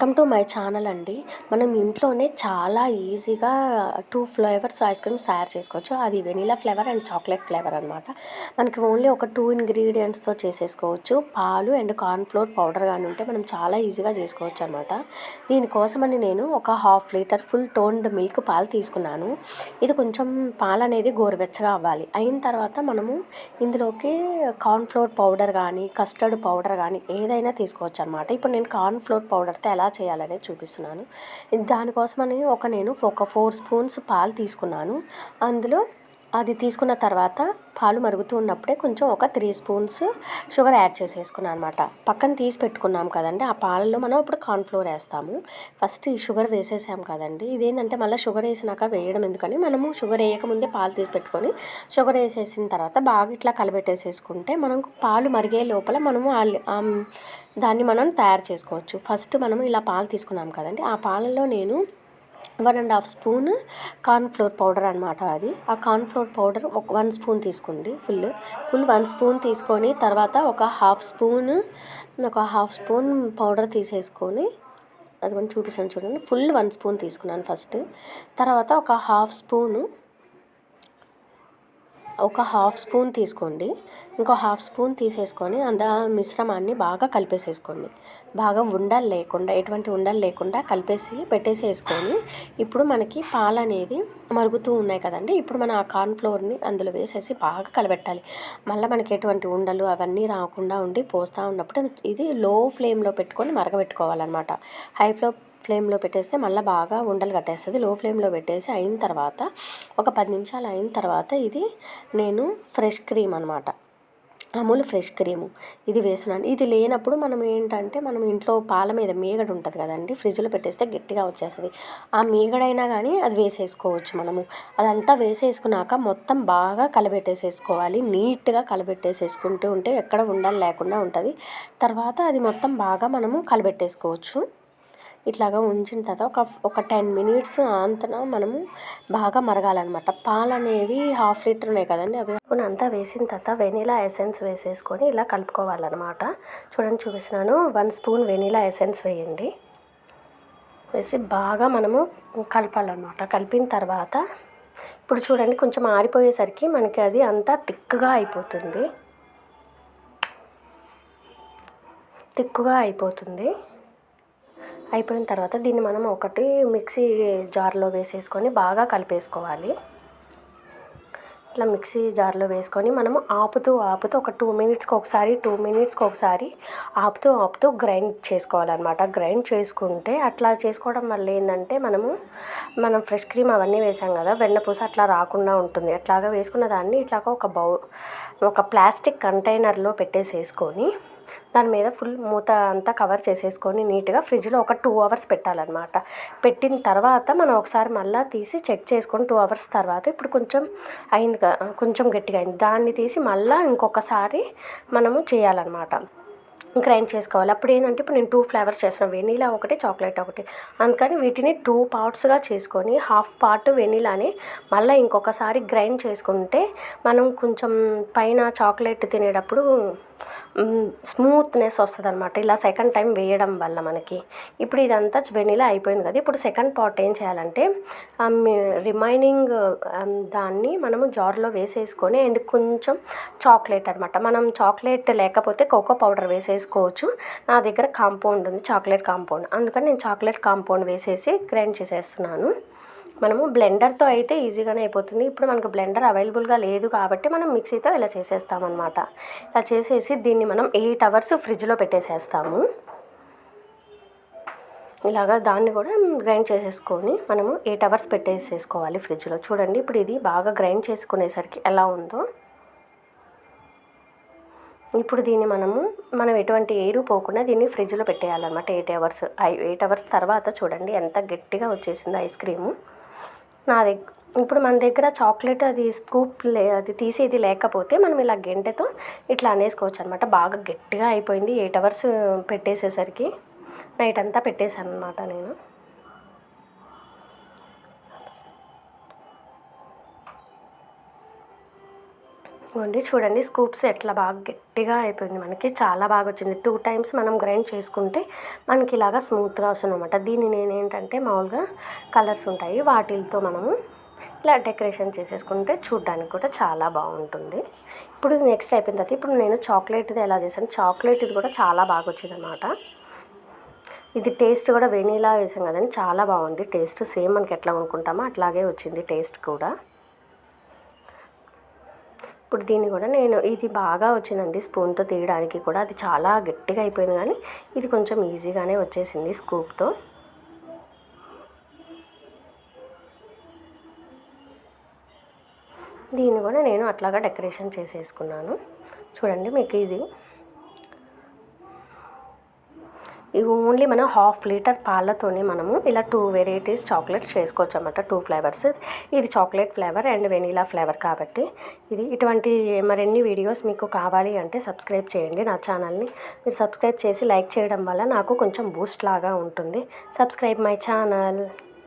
Welcome to my channel అండి. మనం ఇంట్లోనే చాలా ఈజీగా టూ ఫ్లేవర్స్ ఐస్ క్రీమ్స్ తయారు చేసుకోవచ్చు. అది vanilla flavour and chocolate flavour అనమాట మనకి ఓన్లీ ఒక టూ ఇంగ్రీడియంట్స్తో చేసేసుకోవచ్చు. పాలు అండ్ కార్న్ ఫ్లోర్ పౌడర్ కానీ ఉంటే మనం చాలా ఈజీగా చేసుకోవచ్చు అనమాట దీనికోసమని నేను ఒక half litre full toned milk పాలు తీసుకున్నాను. ఇది కొంచెం పాలు అనేది గోరువెచ్చగా అవ్వాలి. అయిన తర్వాత మనము ఇందులోకి కార్న్ ఫ్లోర్ పౌడర్ కానీ కస్టర్డ్ పౌడర్ కానీ ఏదైనా తీసుకోవచ్చు అనమాట ఇప్పుడు నేను కార్న్ ఫ్లోర్ పౌడర్తో ఎలా చేయాలనేది చూపిస్తున్నాను. దానికోసమని ఒక నేను ఒక ఫోర్ స్పూన్స్ పాలు తీసుకున్నాను. అందులో అది తీసుకున్న తర్వాత పాలు మరుగుతూ ఉన్నప్పుడే కొంచెం ఒక త్రీ స్పూన్స్ షుగర్ యాడ్ చేసేసుకున్నాను అనమాట పక్కన తీసి పెట్టుకున్నాం కదండి. ఆ పాలలో మనం ఇప్పుడు కార్న్ఫ్లోర్ వేస్తాము. ఫస్ట్ ఈ షుగర్ వేసేసాం కదండి. ఇదేంటంటే మళ్ళీ షుగర్ వేసినాక వేయడం ఎందుకని మనము షుగర్ వేయకముందే పాలు తీసి పెట్టుకొని షుగర్ వేసేసిన తర్వాత బాగా ఇట్లా కలబెట్టేసేసుకుంటే మనం పాలు మరిగే లోపల మనము దాన్ని మనం తయారు చేసుకోవచ్చు. ఫస్ట్ మనం ఇలా పాలు తీసుకున్నాం కదండి. ఆ పాలలో నేను one and half spoon cornflour powder అనమాట అది. ఆ కార్న్ఫ్లోర్ పౌడర్ ఒక వన్ స్పూన్ తీసుకోండి ఫుల్. ఫుల్ వన్ స్పూన్ తీసుకొని తర్వాత ఒక హాఫ్ స్పూన్ ఒక హాఫ్ స్పూన్ పౌడర్ తీసేసుకొని అది కొంచెం చూపిస్తాను చూడండి. ఫుల్ వన్ స్పూన్ తీసుకున్నాను ఫస్ట్. తర్వాత ఒక హాఫ్ స్పూను ఒక హాఫ్ స్పూన్ తీసుకోండి. ఇంకో హాఫ్ స్పూన్ తీసేసుకొని అంద మిశ్రమాన్ని బాగా కలిపేసేసుకోండి. బాగా ఉండలు లేకుండా ఎటువంటి ఉండలు లేకుండా కలిపేసి పెట్టేసేసుకొని ఇప్పుడు మనకి పాలు అనేది మరుగుతూ ఉన్నాయి కదండి. ఇప్పుడు మన ఆ కార్న్ ఫ్లోర్ని అందులో వేసేసి బాగా కలబెట్టాలి. మళ్ళీ మనకి ఎటువంటి ఉండలు అవన్నీ రాకుండా ఉండి పోస్తూ ఉన్నప్పుడు ఇది లో ఫ్లేమ్లో పెట్టుకొని మరగబెట్టుకోవాలన్నమాట. హై ఫ్లో ఫ్లేమ్లో పెట్టేస్తే మళ్ళీ బాగా ఉండలు కట్టేస్తుంది. లో ఫ్లేమ్లో పెట్టేసి అయిన తర్వాత ఒక పది నిమిషాలు అయిన తర్వాత ఇది నేను ఫ్రెష్ క్రీమ్ అనమాట అమూల్ ఫ్రెష్ క్రీము ఇది వేస్తున్నాను ఇది లేనప్పుడు మనం ఏంటంటే మనం ఇంట్లో పాల మీద మీగడ ఉంటుంది కదండి ఫ్రిడ్జ్లో పెట్టేస్తే గట్టిగా వచ్చేస్తుంది. ఆ మీగడైనా కానీ అది వేసేసుకోవచ్చు మనము. అదంతా వేసేసుకున్నాక మొత్తం బాగా కలబెట్టేసేసుకోవాలి. నీట్గా కలబెట్టేసేసుకుంటూ ఉంటే ఎక్కడ ఉండాలి లేకుండా ఉంటుంది. తర్వాత అది మొత్తం బాగా మనము కలబెట్టేసుకోవచ్చు. ఇట్లాగా ఉంచిన తర్వాత ఒక ఒక టెన్ మినిట్స్ అంతన మనము బాగా మరగాలన్నమాట. పాలు అనేవి హాఫ్ లీటర్ ఉన్నాయి కదండి అవి అంతా వేసిన తర్వాత వెనీలా ఎసెన్స్ వేసేసుకొని ఇలా కలుపుకోవాలన్నమాట. చూడండి చూపిస్తున్నాను. వన్ స్పూన్ వెనీలా ఎసెన్స్ వేయండి. వేసి బాగా మనము కలపాలన్నమాట. కలిపిన తర్వాత ఇప్పుడు చూడండి కొంచెం ఆరిపోయేసరికి మనకి అది అంతా థిక్గా అయిపోతుంది. తిక్కుగా అయిపోతుంది. అయిపోయిన తర్వాత దీన్ని మనం ఒకటి మిక్సీ జార్లో వేసేసుకొని బాగా కలిపేసుకోవాలి. ఇట్లా మిక్సీ జార్లో వేసుకొని మనము ఆపుతూ ఆపుతూ ఒక టూ మినిట్స్కి ఒకసారి టూ మినిట్స్కి ఒకసారి ఆపుతూ ఆపుతూ గ్రైండ్ చేసుకోవాలన్నమాట. గ్రైండ్ చేసుకుంటే అట్లా చేసుకోవడం వల్ల ఏంటంటే మనము మనం ఫ్రెష్ క్రీమ్ అవన్నీ వేసాం కదా వెన్నపూస అట్లా రాకుండా ఉంటుంది. అట్లాగా వేసుకున్న దాన్ని ఇట్లాగా ఒక బౌ ఒక ప్లాస్టిక్ కంటైనర్లో పెట్టేసేసుకొని దాని మీద ఫుల్ మూత అంతా కవర్ చేసేసుకొని నీట్గా ఫ్రిడ్జ్లో ఒక టూ అవర్స్ పెట్టాలన్నమాట. పెట్టిన తర్వాత మనం ఒకసారి మళ్ళీ తీసి చెక్ చేసుకొని టూ అవర్స్ తర్వాత ఇప్పుడు కొంచెం అయింది కొంచెం గట్టిగా అయింది. దాన్ని తీసి మళ్ళీ ఇంకొకసారి మనము చేయాలన్నమాట. గ్రైండ్ చేసుకోవాలి. అప్పుడు ఏంటంటే ఇప్పుడు నేను టూ ఫ్లేవర్స్ చేస్తున్నాను వెనీలా ఒకటి చాక్లెట్ ఒకటి. అందుకని వీటిని టూ పార్ట్స్గా చేసుకొని హాఫ్ పార్ట్ వెనీలాని మళ్ళీ ఇంకొకసారి గ్రైండ్ చేసుకుంటే మనం కొంచెం పైన చాక్లెట్ తినేటప్పుడు స్మూత్నెస్ వస్తుంది అనమాట ఇలా సెకండ్ టైం వేయడం వల్ల మనకి. ఇప్పుడు ఇదంతా వెనీలా అయిపోయింది కదా. ఇప్పుడు సెకండ్ పార్ట్ ఏం చేయాలంటే um, రిమైనింగ్ um, దాన్ని మనము జార్లో వేసేసుకొని అండ్ కొంచెం చాక్లెట్ అనమాట మనం చాక్లెట్ లేకపోతే కోకో పౌడర్ వేసేసుకోవచ్చు. నా దగ్గర కాంపౌండ్ ఉంది చాక్లెట్ కాంపౌండ్ అందుకని నేను చాక్లెట్ కాంపౌండ్ వేసేసి గ్రైండ్ చేసేస్తున్నాను. మనము బ్లెండర్తో అయితే ఈజీగానే అయిపోతుంది. ఇప్పుడు మనకు బ్లెండర్ అవైలబుల్గా లేదు కాబట్టి మనం మిక్సీతో ఇలా చేసేస్తామన్నమాట. ఇలా చేసేసి దీన్ని మనం ఎయిట్ అవర్స్ ఫ్రిడ్జ్లో పెట్టేసేస్తాము. ఇలాగా దాన్ని కూడా గ్రైండ్ చేసేసుకొని మనము ఎయిట్ అవర్స్ పెట్టేసేసుకోవాలి ఫ్రిడ్జ్లో. చూడండి ఇప్పుడు ఇది బాగా గ్రైండ్ చేసుకునేసరికి ఎలా ఉందో. ఇప్పుడు దీన్ని మనము మనం ఎటువంటి ఎయిరు పోకుండా దీన్ని ఫ్రిడ్జ్లో పెట్టేయాలన్నమాట. ఎయిట్ అవర్స్ ఎయిట్ అవర్స్ తర్వాత చూడండి ఎంత గట్టిగా వచ్చేసింది ఐస్ క్రీము. నా దగ్గర ఇప్పుడు మన దగ్గర చాక్లెట్ అది స్కూప్ లే అది తీసేది లేకపోతే మనం ఇలా గెంటెతో ఇట్లా అనేసుకోవచ్చు అనమాట బాగా గట్టిగా అయిపోయింది. Eight hours పెట్టేసేసరికి. నైట్ అంతా పెట్టేశాను అనమాట నేను. ఇదిగోండి చూడండి స్కూప్స్ ఎట్లా బాగా గట్టిగా అయిపోయింది మనకి. చాలా బాగా వచ్చింది. టూ టైమ్స్ మనం గ్రైండ్ చేసుకుంటే మనకి ఇలాగా స్మూత్గా వస్తుంది అనమాట దీన్ని నేను ఏంటంటే మామూలుగా కలర్స్ ఉంటాయి. వాటితో మనము ఇలా డెకరేషన్ చేసేసుకుంటే చూడ్డానికి కూడా చాలా బాగుంటుంది. ఇప్పుడు నెక్స్ట్ అయిపోయిన తర్వాత ఇప్పుడు నేను చాక్లెట్ది ఎలా చేశాను? చాక్లెట్ ఇది కూడా చాలా బాగా వచ్చింది అనమాట ఇది టేస్ట్ కూడా వెనీలా వేసాం కదండి. చాలా బాగుంది. టేస్ట్ సేమ్ మనకి ఎట్లా కొనుక్కుంటామో అట్లాగే వచ్చింది టేస్ట్ కూడా. ఇప్పుడు దీన్ని కూడా నేను ఇది బాగా వచ్చిందండి స్పూన్తో తీయడానికి కూడా. అది చాలా గట్టిగా అయిపోయింది కానీ ఇది కొంచెం ఈజీగానే వచ్చేసింది స్కూప్తో. దీన్ని కూడా నేను అట్లాగా డెకరేషన్ చేసేసుకున్నాను. చూడండి మీకు ఇది. ఇవి ఓన్లీ మనం హాఫ్ లీటర్ పాలతోనే మనము ఇలా టూ వెరైటీస్ చాక్లెట్స్ చేసుకోవచ్చు అనమాట టూ ఫ్లేవర్స్ ఇది chocolate flavour and vanilla flavour కాబట్టి ఇది ఇటువంటి మరిన్ని వీడియోస్ మీకు కావాలి అంటే సబ్స్క్రైబ్ చేయండి నా ఛానల్ని మీరు సబ్స్క్రైబ్ చేసి లైక్ చేయడం వల్ల నాకు కొంచెం బూస్ట్ లాగా ఉంటుంది. Subscribe my channel